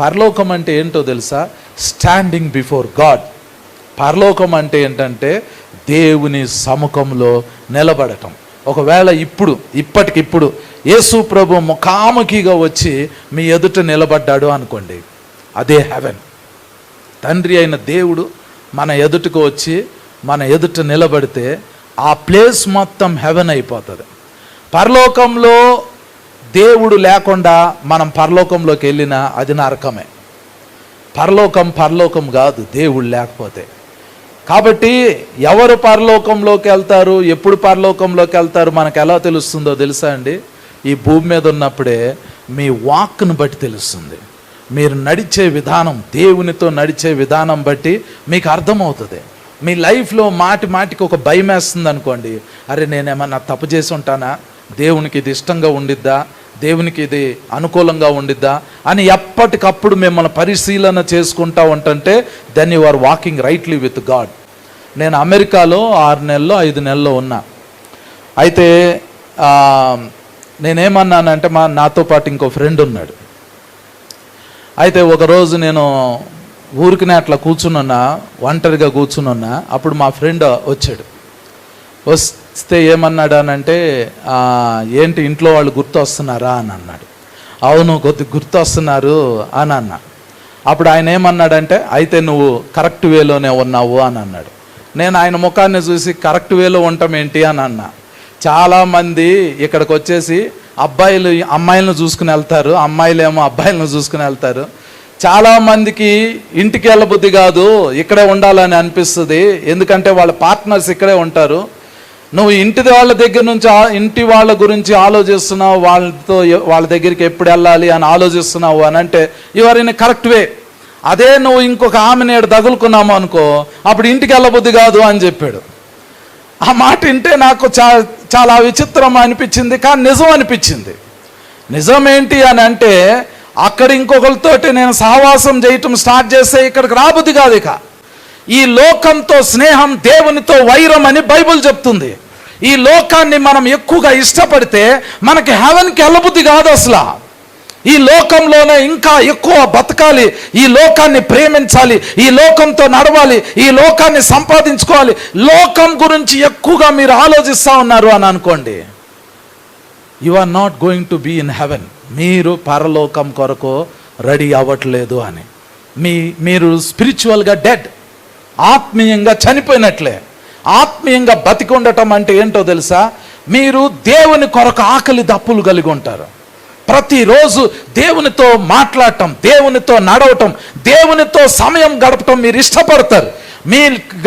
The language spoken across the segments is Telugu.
పరలోకం అంటే ఏంటో తెలుసా? స్టాండింగ్ బిఫోర్ గాడ్ పరలోకం అంటే ఏంటంటే దేవుని సముఖంలో నిలబడటం. ఒకవేళ ఇప్పుడు ఇప్పటికిప్పుడు యేసు ప్రభు ముఖాముఖిగా వచ్చి మీ ఎదుట నిలబడ్డాడు అనుకోండి అదే హెవెన్ తండ్రి అయిన దేవుడు మన ఎదుటకు వచ్చి మన ఎదుట నిలబడితే ఆ ప్లేస్ మొత్తం హెవెన్ అయిపోతుంది. పరలోకంలో దేవుడు లేకుండా మనం పరలోకంలోకి వెళ్ళినా అది నరకమే పరలోకం పరలోకం కాదు దేవుడు లేకపోతే. కాబట్టి ఎవరు పరలోకంలోకి వెళ్తారు ఎప్పుడు పరలోకంలోకి వెళ్తారు మనకు ఎలా తెలుస్తుందో తెలుసా అండి? ఈ భూమి మీద ఉన్నప్పుడే మీ వాక్ను బట్టి తెలుస్తుంది. మీరు నడిచే విధానం దేవునితో నడిచే విధానం బట్టి మీకు అర్థమవుతుంది. మీ లైఫ్లో మాటి మాటికి ఒక భయం వేస్తుంది అనుకోండి అరే నేనేమన్నా తప్పు చేసి ఉంటానా? దేవునికి ఇది ఇష్టంగా ఉండిద్దా? దేవునికి ఇది అనుకూలంగా ఉండిద్దా? అని ఎప్పటికప్పుడు మిమ్మల్ని పరిశీలన చేసుకుంటా ఉంటంటే then you are walking rightly with God నేను అమెరికాలో ఆరు నెలల్లో ఐదు నెలల్లో ఉన్నా. అయితే నేనేమన్నానంటే మా నాతో పాటు ఇంకో ఫ్రెండ్ ఉన్నాడు. అయితే ఒకరోజు నేను ఊరికినే అట్లా కూర్చునున్నా ఒంటరిగా కూర్చునున్నా అప్పుడు మా ఫ్రెండ్ వచ్చాడు. వస్తే ఇస్తే ఏమన్నాడు అని అంటే ఏంటి ఇంట్లో వాళ్ళు గుర్తొస్తున్నారా? అని అన్నాడు. అవును కొద్ది గుర్తొస్తున్నారు అని అన్న. అప్పుడు ఆయన ఏమన్నాడంటే అయితే నువ్వు కరెక్ట్ వేలోనే ఉన్నావు అని అన్నాడు. నేను ఆయన ముఖాన్ని చూసి కరెక్ట్ వేలో ఉండటం ఏంటి అని అన్నా. చాలామంది ఇక్కడికి వచ్చేసి అబ్బాయిలు అమ్మాయిలను చూసుకుని వెళ్తారు అమ్మాయిలేమో అబ్బాయిలను చూసుకుని వెళ్తారు. చాలామందికి ఇంటికి వెళ్ళబుద్ధి కాదు ఇక్కడే ఉండాలని అనిపిస్తుంది. ఎందుకంటే వాళ్ళ పార్ట్నర్స్ ఇక్కడే ఉంటారు. నువ్వు ఇంటి వాళ్ళ దగ్గర నుంచి ఇంటి వాళ్ళ గురించి ఆలోచిస్తున్నావు వాళ్ళతో వాళ్ళ దగ్గరికి ఎప్పుడు వెళ్ళాలి అని ఆలోచిస్తున్నావు అని అంటే యువర్ ఇన్ కరెక్ట్ వే అదే నువ్వు ఇంకొక ఆమె నేడు తగులుకున్నాము అనుకో అప్పుడు ఇంటికి వెళ్ళబుద్ధి కాదు అని చెప్పాడు. ఆ మాట వింటే నాకు చా చాలా విచిత్రం అనిపించింది కానీ నిజం అనిపించింది. నిజం ఏంటి అని అంటే అక్కడ ఇంకొకరితోటి నేను సహవాసం చేయటం స్టార్ట్ చేస్తే ఇక్కడికి రాబుద్ది కాదు ఇక. ఈ లోకంతో స్నేహం దేవునితో వైరం అని బైబిల్ చెప్తుంది. ఈ లోకాన్ని మనం ఎక్కువగా ఇష్టపడితే మనకి హెవెన్కి వెళ్ళబుద్ధి కాదు అసలు. ఈ లోకంలోనే ఇంకా ఎక్కువ బతకాలి ఈ లోకాన్ని ప్రేమించాలి ఈ లోకంతో నడవాలి ఈ లోకాన్ని సంపాదించుకోవాలి. లోకం గురించి ఎక్కువగా మీరు ఆలోచిస్తూ ఉన్నారు అని అనుకోండి. You are not going to be in heaven మీరు పరలోకం కొరకు రెడీ అవ్వట్లేదు అని. మీ మీరు స్పిరిచువల్గా డెడ్ ఆత్మీయంగా చనిపోయినట్లే. ఆత్మీయంగా బతికి ఉండటం అంటే ఏంటో తెలుసా? మీరు దేవుని కొరకు ఆకలి దప్పులు కలిగి ఉంటారు. ప్రతిరోజు దేవునితో మాట్లాడటం దేవునితో నడవటం దేవునితో సమయం గడపటం మీరు ఇష్టపడతారు. మీ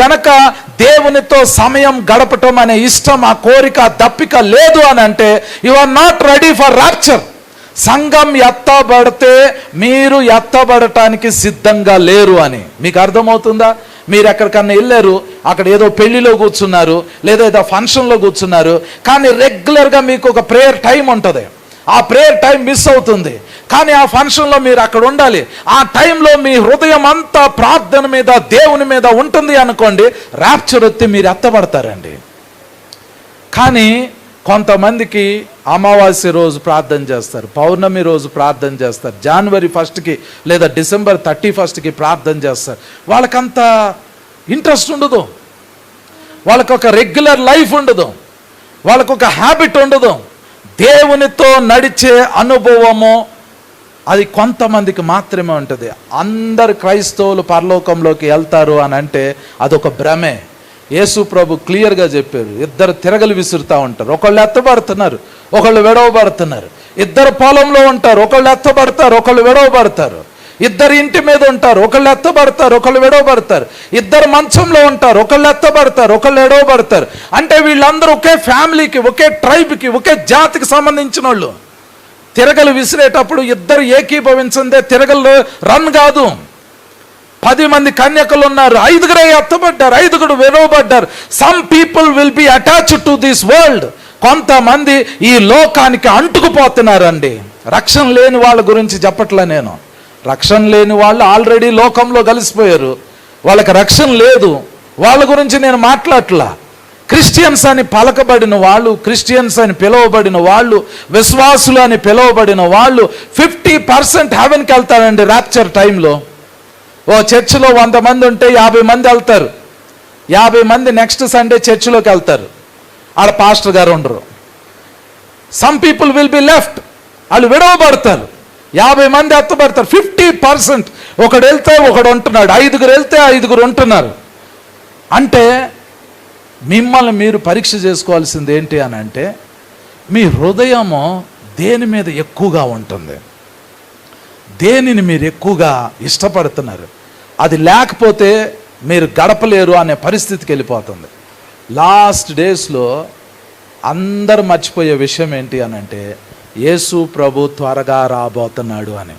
గనక దేవునితో సమయం గడపటం అనే ఇష్టం ఆ కోరిక దప్పిక లేదు అని అంటే you are not ready for rapture సంఘం ఎత్తబడితే మీరు ఎత్తబడటానికి సిద్ధంగా లేరు అని. మీకు అర్థమవుతుందా? మీరు ఎక్కడికన్నా వెళ్ళారు అక్కడ ఏదో పెళ్ళిలో కూర్చున్నారు లేదా ఏదో ఫంక్షన్లో కూర్చున్నారు కానీ రెగ్యులర్గా మీకు ఒక ప్రేయర్ టైం ఉంటుంది. ఆ ప్రేయర్ టైం మిస్ అవుతుంది. కానీ ఆ ఫంక్షన్లో మీరు అక్కడ ఉండాలి. ఆ టైంలో మీ హృదయం అంతా ప్రార్థన మీద దేవుని మీద ఉంటుంది అనుకోండి ర్యాప్చర్ వచ్చి మీరు ఎత్తబడతారండి. కానీ కొంతమందికి అమావాస్య రోజు ప్రార్థన చేస్తారు పౌర్ణమి రోజు ప్రార్థన చేస్తారు జనవరి ఫస్ట్కి లేదా డిసెంబర్ థర్టీ ఫస్ట్కి ప్రార్థన చేస్తారు. వాళ్ళకంత ఇంట్రెస్ట్ ఉండదు. వాళ్ళకు ఒక రెగ్యులర్ లైఫ్ ఉండదు. వాళ్ళకు ఒక హ్యాబిట్ ఉండదు. దేవునితో నడిచే అనుభవము అది కొంతమందికి మాత్రమే ఉంటుంది. అందరు క్రైస్తవులు పరలోకంలోకి వెళ్తారు అని అంటే అదొక భ్రమే. యేసు ప్రభు క్లియర్గా చెప్పారు. ఇద్దరు తిరగలు విసురుతూ ఉంటారు. ఒకళ్ళు ఎత్తబడుతున్నారు ఒకళ్ళు విడవబడుతున్నారు. ఇద్దరు పొలంలో ఉంటారు ఒకళ్ళు ఎత్తబడతారు ఒకళ్ళు విడవబడతారు. ఇద్దరు ఇంటి మీద ఉంటారు ఒకళ్ళు ఎత్తబడతారు ఒకళ్ళు విడవబడతారు. ఇద్దరు మంచంలో ఉంటారు ఒకళ్ళు ఎత్తబడతారు ఒకళ్ళు ఎడవబడతారు. అంటే వీళ్ళందరూ ఒకే ఫ్యామిలీకి ఒకే ట్రైబ్కి ఒకే జాతికి సంబంధించిన వాళ్ళు. తిరగలు విసిరేటప్పుడు ఇద్దరు ఏకీభవించిందే తిరగలు రన్ కాదు. పది మంది కన్యకలు ఉన్నారు. ఐదుగురే ఎత్తబడ్డారు ఐదుగురు విరవబడ్డారు some people will be attach to this world కొంతమంది ఈ లోకానికి అంటుకుపోతున్నారండి. రక్షణ లేని వాళ్ళ గురించి చెప్పట్లే నేను. రక్షణ లేని వాళ్ళు ఆల్రెడీ లోకంలో కలిసిపోయారు. వాళ్ళకి రక్షణ లేదు. వాళ్ళ గురించి నేను మాట్లాడట్లా. క్రిస్టియన్స్ అని పలకబడిన వాళ్ళు క్రిస్టియన్స్ అని పిలువబడిన వాళ్ళు విశ్వాసులు అని పిలువబడిన వాళ్ళు ఫిఫ్టీ పర్సెంట్ హెవెన్కి వెళ్తారండి ర్యాప్చర్ టైంలో. ఓ చర్చిలో వంద మంది ఉంటే యాభై మంది వెళ్తారు. యాభై మంది నెక్స్ట్ సండే చర్చిలోకి వెళ్తారు. ఆడ పాస్టర్ గారు ఉండరు. Some people will be left వాళ్ళు విడవబడతారు. యాభై మంది ఎత్తబడతారు. ఫిఫ్టీ పర్సెంట్ ఒకడు వెళ్తే ఒకడు ఉంటున్నాడు. ఐదుగురు వెళ్తే ఐదుగురు ఉంటున్నారు. అంటే మిమ్మల్ని మీరు పరీక్ష చేసుకోవాల్సింది ఏంటి అని అంటే మీ హృదయము దేని మీద ఎక్కువగా ఉంటుంది? దేనిని మీరు ఎక్కువగా ఇష్టపడుతున్నారు? అది లేకపోతే మీరు గడపలేరు అనే పరిస్థితికి వెళ్ళిపోతుంది. లాస్ట్ డేస్లో అందరు మర్చిపోయే విషయం ఏంటి అని అంటే యేసు ప్రభు త్వరగా రాబోతున్నాడు అని.